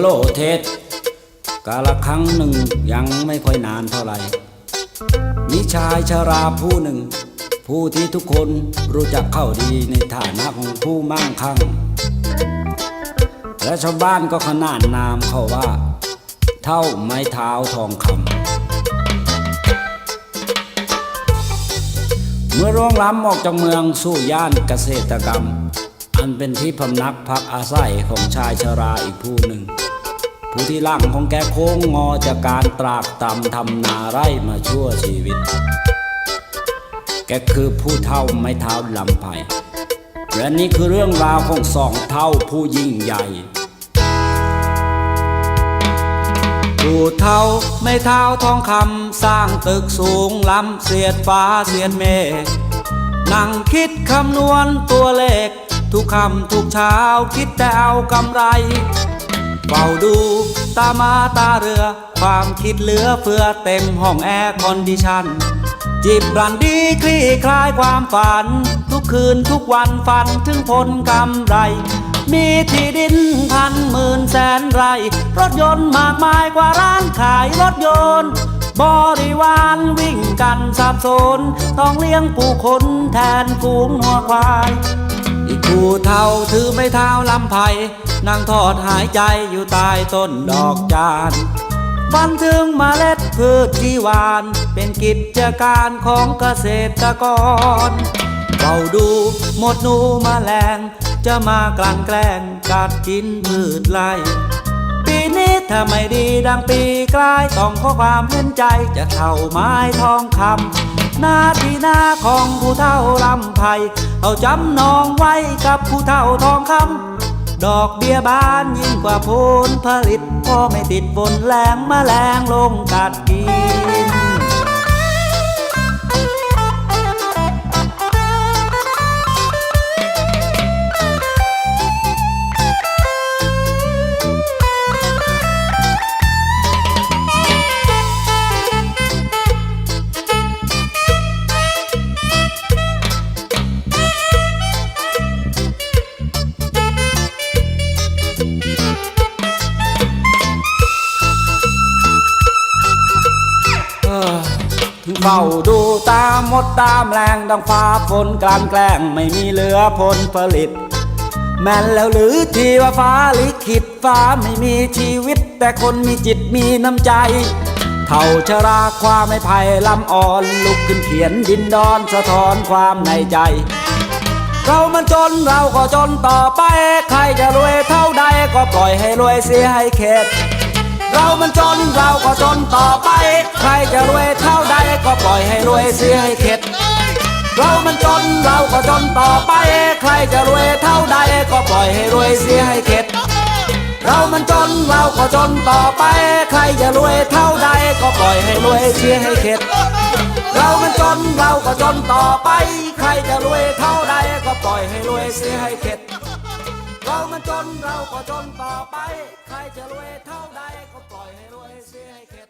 โลเทศกาละครั้งหนึ่งยังไม่ค่อยนานเท่าไหร่ มีชายชราผู้หนึ่ง ผู้ที่ทุกคนรู้จักเข้าดีในฐานะของผู้มั่งคั่ง และชาวบ้านก็ขนานนามเขาว่า เท่าไม้เท้าทองคำเมื่อร่วงล้ำออกจากเมืองสู่ย่านเกษตรกรรม อันเป็นที่พำนักพักอาศัยของชายชราอีกผู้หนึ่ง ผู้ที่ร่างของแกโค้งงอจากการตรากตำทำนาไร่มาชั่วชีวิต แกคือผู้เท่าไม่เท้าลำไผ่และนี่คือเรื่องราวของสองเท่าผู้ยิ่งใหญ่ผู้เท่าไม่เท้าทองคำสร้างตึกสูงล้ำเสียดฟ้าเสียดเมฆนั่งคิดคำนวณตัวเลข ทุกคำทุกเช้าคิดแต่เอากำไรเฝ้าดูตามาตาเรือ ความคิดเหลือเฟือเต็มห้องแอร์คอนดิชันจิบรันดีคลี่คลายความฝัน ทุกคืนทุกวันฝันถึงผลกำไร มีที่ดินพันหมื่นแสนไร่ รถยนต์มากมายกว่าร้านขายรถยนต์ บริวารวิ่งกันสับสน ต้องเลี้ยงผู้คนแทนฝูงหัวควาย ผู้เท่าถือไม่เท้าลำไผ่นั่งทอดหายใจอยู่ใต้ต้นดอกจานฝันถึงมเมล็ดพืชที่หวาน เป็นกิจการของเกษตรกรเฝ้าดูหมดหนูมาแมลง จะมากลั่นแกล้งกัดกินพืชไร่ปีนี้ถ้าไม่ดีดังปีกลายต้องขอความเห็นใจจะเท่าไม้ทองคำ หน้าที่หน้าของผู้เท่าลำไผ่เอาจำนองไว้กับผู้เท่าทองคำดอกเบี้ยบานยิ่งกว่าผลผลิตพ่อไม่ติดฝนแรงแมลงลงกัดกิน เฝ้าดูตามมดตามแรงดังฟ้าฝนกลานแกล้งไม่มีเหลือผลผลิต แม่นแล้วหรือที่ว่าฟ้าลิขิตฟ้าไม่มีชีวิต แต่คนมีจิตมีน้ำใจ เท่าชราความไม่ไผ่ลำอ่อนลุกขึ้นเขียนดินดอนสะท้อนความในใจ เรามันจนเราก็จนต่อไป ใครจะรวยเท่าใดก็ปล่อยให้รวยเสียให้เข็ดเรามันจนเราก็จนต่อไป ใครจะรวยเท่า ก็ปล่อยให้รวยเสียให้เข็ด เรามันจนเราก็จนต่อไป ใครจะรวยเท่าใดก็ปล่อยให้รวยเสียให้เข็ด เรามันจนเราก็จนต่อไป ใครจะรวยเท่าใดก็ปล่อยให้รวยเสียให้เข็ด เรามันจนเราก็จนต่อไป ใครจะรวยเท่าใดก็ปล่อยให้รวยเสียให้เข็ดเรามันจนเราก็จนต่อไป ใครจะรวยเท่าใดก็ปล่อยให้รวยเสียให้เข็ด